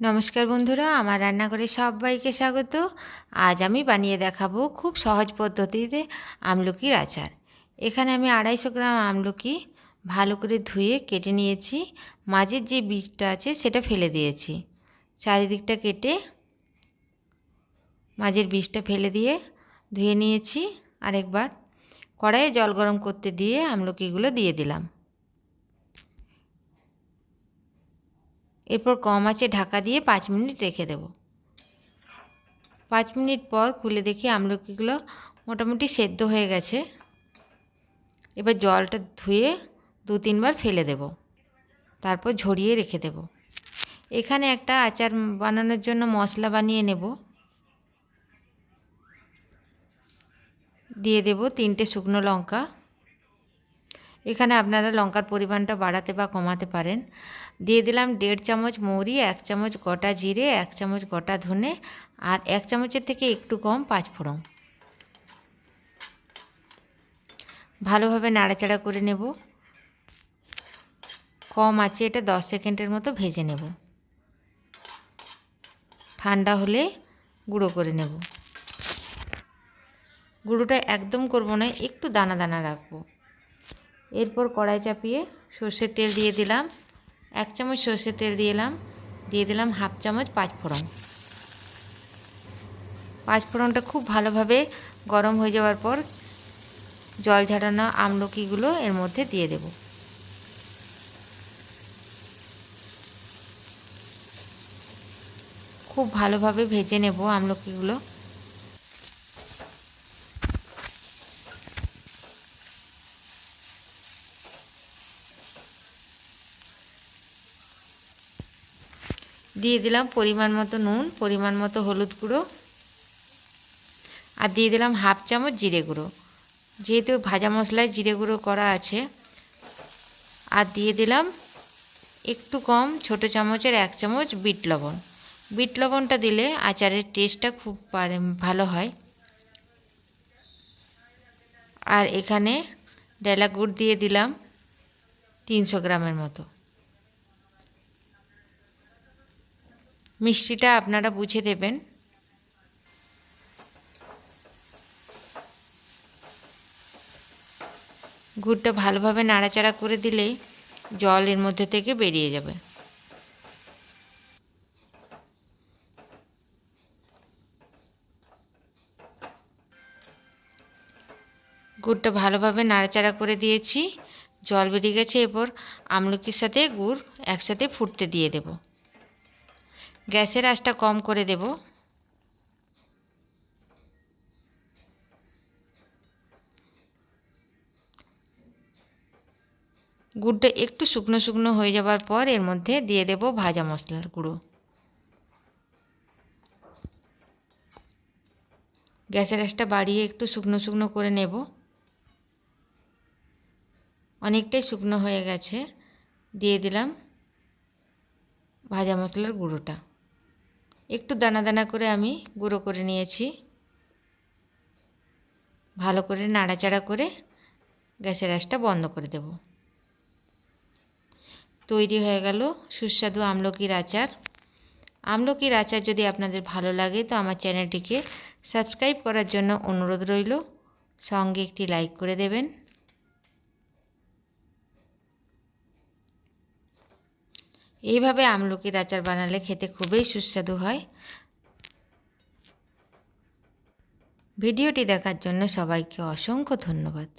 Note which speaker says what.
Speaker 1: নমস্কার বন্ধুরা, আমার রান্নাঘরে সবাইকে স্বাগত। আজ আমি বানিয়ে দেখাবো খুব সহজ পদ্ধতিতে আমলকির আচার। এখানে আমি আড়াইশো গ্রাম আমলকি ভালো করে ধুয়ে কেটে নিয়েছি। মাঝের যে বীজটা আছে সেটা ফেলে দিয়েছি। চারিদিকটা কেটে মাঝের বীজটা ফেলে দিয়ে ধুয়ে নিয়েছি। আরেকবার কড়াইয়ে জল গরম করতে দিয়ে আমলকিগুলো দিয়ে দিলাম। এরপর কম আছে ঢাকা দিয়ে পাঁচ মিনিট রেখে দেব। পাঁচ মিনিট পর খুলে দেখি আমলকিগুলো মোটামুটি সেদ্ধ হয়ে গেছে। এবার জলটা ধুয়ে দু তিনবার ফেলে দেব। তারপর ঝরিয়ে রেখে দেব। এখানে একটা আচার বানানোর জন্য মশলা বানিয়ে নেব। দিয়ে দেব তিনটে শুকনো লঙ্কা। এখানে আপনারা লঙ্কার পরিমাণটা বাড়াতে বা কমাতে পারেন। দিয়ে দিলাম দেড় চামচ মৌরি, এক চামচ গোটা জিরে, এক চামচ গোটা ধনে আর এক চামচের থেকে একটু কম পাঁচ পাঁচফোড়ন ভালোভাবে নাড়াচাড়া করে নেব। কম আছে এটা দশ সেকেন্ডের মতো ভেজে নেব। ঠান্ডা হলে গুঁড়ো করে নেব। গুঁড়োটা একদম করব না, একটু দানা দানা রাখব। এরপর কড়াই চাপিয়ে সর্ষের তেল দিয়ে দিলাম। এক চামচ সর্ষের তেল দিলাম দিয়ে দিলাম হাফ চামচ পাঁচফোড়ন পাঁচফোড়নটা খুব ভালোভাবে গরম হয়ে যাওয়ার পর জল ঝাড়ানো আমলকিগুলো এর মধ্যে দিয়ে দেব। খুব ভালোভাবে ভেজে নেব আমলকিগুলো। দিয়ে দিলাম পরিমাণ মতো নুন, পরিমাণ মতো হলুদ গুঁড়ো। আর দিয়ে দিলাম হাফ চামচ জিরে গুঁড়ো। যেহেতু ভাজা মশলায় জিরে গুঁড়ো করা আছে, আর দিয়ে দিলাম একটু কম ছোট চামচের এক চামচ বিট লবণ। বিট লবণটা দিলে আচারের টেস্টটা খুব ভালো হয়। আর এখানে ডেলা গুড় দিয়ে দিলাম তিনশো গ্রামের মতো। মিষ্টিটা আপনারা বুঝে দেবেন। গুড়টা ভালোভাবে নাড়াচাড়া করে দিলেই জল এর মধ্যে থেকে বেরিয়ে যাবে। গুড়টা ভালোভাবে নাড়াচাড়া করে দিয়েছি। জল বেরিয়ে গেছে, এরপর আমলকির সাথে গুড় একসাথে ফুটতে দিয়ে দেব। গ্যাসের আঁচটা কম করে দেব। গুড়টা একটু শুকনো শুকনো হয়ে যাবার পর এর মধ্যে দিয়ে দেব ভাজা মশলার গুঁড়ো। গ্যাসের আঁচটা বাড়িয়ে একটু শুকনো শুকনো করে নেব। অনেকটাই শুকনো হয়ে গেছে, দিয়ে দিলাম ভাজা মশলার গুঁড়োটা। একটু দানা দানা করে আমি গুঁড়ো করে নিয়েছি। ভালো করে নাড়াচাড়া করে গ্যাসের আঁচটা বন্ধ করে দেব। তৈরি হয়ে গেল সুস্বাদু আমলকির আচার। আমলকির আচার যদি আপনাদের ভালো লাগে তো আমার চ্যানেলটিকে সাবস্ক্রাইব করার জন্য অনুরোধ রইল। সঙ্গে একটি লাইক করে দেবেন। এইভাবে আমলকির আচার বানালে খেতে খুবই সুস্বাদু হয়। ভিডিওটি দেখার জন্য সবাইকে অসংখ্য ধন্যবাদ।